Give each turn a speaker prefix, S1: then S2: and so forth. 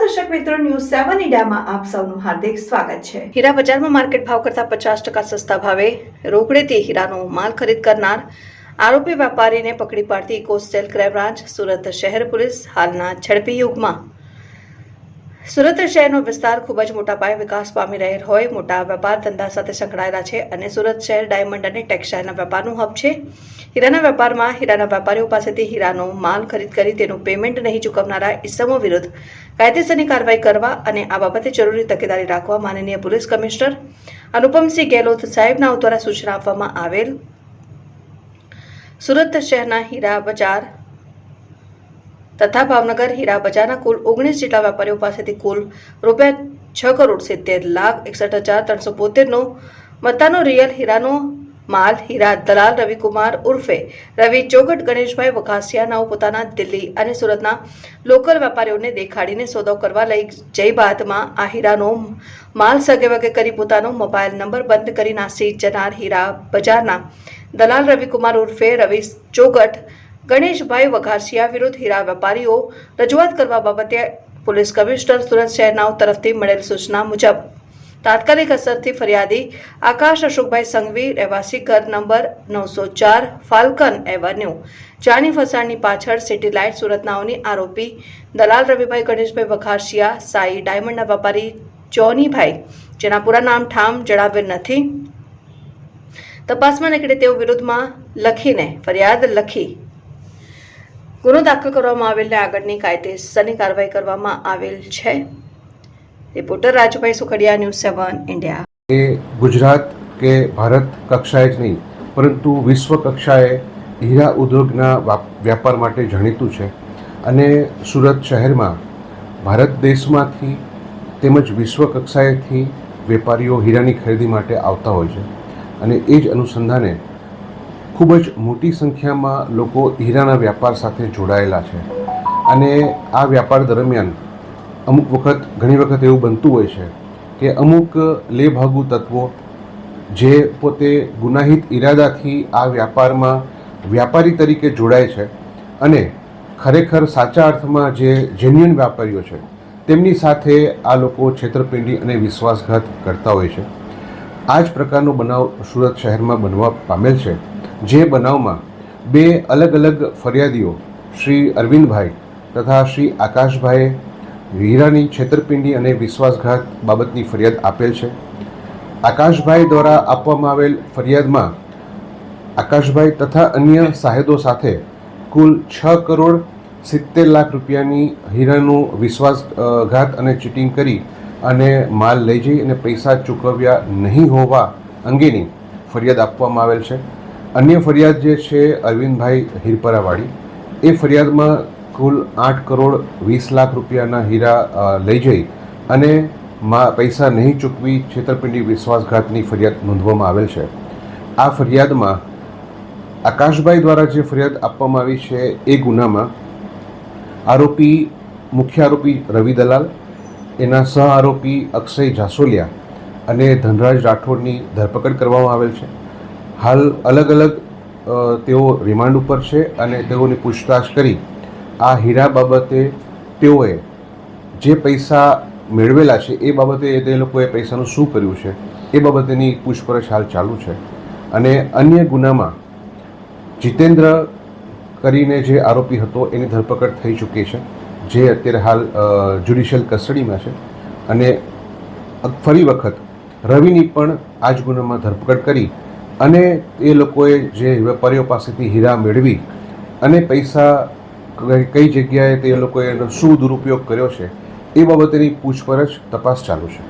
S1: મિત્રો ન્યૂઝ સેવન ઇન્ડિયામાં આપ સૌનું હાર્દિક સ્વાગત છે. હીરા બજારમાં માર્કેટ ભાવ કરતા પચાસ ટકા સસ્તા ભાવે રોકડેથી હીરાનો માલ ખરીદ કરનાર આરોપી વેપારીને પકડી પાડતી કોસ્ટેલ ક્રાઇમ બ્રાન્ચ સુરત શહેર પોલીસ હાલના ઝડપી યુગમાં સુરત શહેરનો વિસ્તાર ખૂબ જ મોટા પાયે વિકાસ પામી રહેલ હોય, મોટા વેપાર ધંધા સાથે સંકળાયેલા છે અને સુરત શહેર ડાયમંડ અને ટેક્સટાઇલના વેપારનું હબ છે. હીરાના વેપારમાં હીરાના વેપારીઓ પાસેથી હીરાનો માલ ખરીદ કરી તેનું પેમેન્ટ નહીં ચૂકવનારા ઇસમો વિરુદ્ધ કાયદેસરની કાર્યવાહી કરવા અને આ બાબતે જરૂરી તકેદારી રાખવા માનનીય પોલીસ કમિશનર અનુપમસિંહ ગેહલોત સાહેબના દ્વારા સૂચના આપવામાં આવેલ. સુરત શહેરના હીરા બજાર તથા ભાવનગર હીરા બજારના કુલ ઓગણીસ જેટલા વેપારીઓ પાસેથી કુલ રૂપિયા છ કરોડ સિત્તેર લાખ એકસઠ હજાર ત્રણસો બોતેરનો મત્તાનો રિયલ હીરાનો માલ હીરા દલાલ રવિકુમાર ઉર્ફે રવિ ચોગટ ગણેશભાઈ વઘાસિયાનાઓ પોતાના દિલ્હી અને સુરતના લોકલ વેપારીઓને દેખાડીને સોદો કરવા લઈ જઈ બાદમાં આ હીરાનો માલ સગે વગે કરી પોતાનો મોબાઈલ નંબર બંધ કરી નાસી જનાર હીરા બજારના દલાલ રવિકુમાર ઉર્ફે રવિ ચોગટ ગણેશભાઈ વઘાસિયા વિરુદ્ધ હીરા વેપારીઓ રજૂઆત કરવા બાબતે પોલીસ કમિશનર સુરત શહેરનાઓ તરફથી મળેલ સૂચના મુજબ તાત્કાલિક અસરથી ફરિયાદી આકાશ અશોકભાઈ સંઘવી, રહેવાસી ઘર નંબર નવસો ચાર, ફાલ્કન એવન્યુ. જાણી ફસાણની પાછળ સિટી સુરતનાઓની આરોપી દલાલ રવિભાઈ ગણેશભાઈ વઘાસિયા, સાઈ ડાયમંડના વેપારી જોનીભાઈ, જેના પૂરા નામ ઠામ જણાવેલ નથી. તપાસમાં નીકળે તેઓ વિરુદ્ધમાં લખીને ફરિયાદ લખી ગુનો દાખલ કરવામાં આવેલ ને આગળની કાયદેસરની કાર્યવાહી કરવામાં આવેલ છે. Reporter Rajubhai Sukhadia, news seven, India.
S2: એ ગુજરાત કે ભારત કક્ષાએ જ નહીં, પરંતુ વિશ્વ કક્ષાએ હીરા ઉદ્યોગના વ્યાપાર માટે જાણીતું છે. અને સુરત શહેરમાં ભારત દેશમાંથી તેમજ વિશ્વ કક્ષાએથી વેપારીઓ હીરાની ખરીદી માટે આવતા હોય છે. અને એ જ અનુસંધાને ખૂબ જ મોટી સંખ્યામાં લોકો હીરાના વ્યાપાર સાથે જોડાયેલા છે. અને આ વ્યાપાર દરમિયાન અમુક વખત, ઘણી વખત એવું બનતું હોય છે કે અમુક લેભાગુ તત્વો જે પોતે ગુનાહિત ઈરાદાથી આ વ્યાપારમાં વ્યાપારી તરીકે જોડાય છે અને ખરેખર સાચા અર્થમાં જે જેન્યુઅન વ્યાપારીઓ છે, તેમની સાથે આ લોકો છેતરપિંડી અને વિશ્વાસઘાત કરતા હોય છે. આ જ પ્રકારનો બનાવ સુરત શહેરમાં બનવા પામેલ છે. જે બનાવમાં બે અલગ અલગ ફરિયાદીઓ, શ્રી અરવિંદભાઈ તથા શ્રી આકાશભાઈએ હીરાની છેતરપિંડી અને વિશ્વાસઘાત બાબતની ફરિયાદ આપેલ છે. આકાશભાઈ દ્વારા આપવામાં આવેલ ફરિયાદમાં આકાશભાઈ તથા અન્ય સાહેદો સાથે કુલ છ કરોડ સિત્તેર લાખ રૂપિયાની હીરાનું વિશ્વાસઘાત અને ચીટિંગ કરી અને માલ લઈ જઈ અને પૈસા ચૂકવ્યા નહીં હોવા અંગેની ફરિયાદ આપવામાં આવેલ છે. અન્ય ફરિયાદ જે છે અરવિંદભાઈ હિરપરાવાળી, એ ફરિયાદમાં કુલ આઠ કરોડ વીસ લાખ રૂપિયાના હીરા લઈ જઈ અને મા, પૈસા નહીં ચૂકવી છેતરપિંડી વિશ્વાસઘાતની ફરિયાદ નોંધવામાં આવેલ છે. આ ફરિયાદમાં આકાશભાઈ દ્વારા જે ફરિયાદ આપવામાં આવી છે એ ગુનામાં આરોપી, મુખ્ય આરોપી રવિ દલાલ, એના સહ આરોપી અક્ષય જાસોલિયા અને ધનરાજ રાઠોડની ધરપકડ કરવામાં આવેલ છે. હાલ અલગ અલગ તેઓ રિમાન્ડ ઉપર છે અને તેઓની પૂછતાછ કરી. આ હીરા બાબતે તેઓએ જે પૈસા મેળવેલા છે એ બાબતે તે લોકોએ પૈસાનું શું કર્યું છે એ બાબતેની પૂછપરછ હાલ ચાલુ છે. અને અન્ય ગુનામાં જીતેન્દ્ર કરીને જે આરોપી હતો એની ધરપકડ થઈ ચૂકી છે, જે અત્યારે હાલ જ્યુડિશિયલ કસ્ટડીમાં છે. અને ફરી વખત રવિની પણ આ જ ગુનામાં ધરપકડ કરી અને એ લોકોએ જે વેપારીઓ પાસેથી હીરા મેળવી અને પૈસા કઈ જગ્યાએ તે લોકોએ એનો શું દુરુપયોગ કર્યો છે, એ બાબતેની પૂછપરછ તપાસ ચાલુ છે.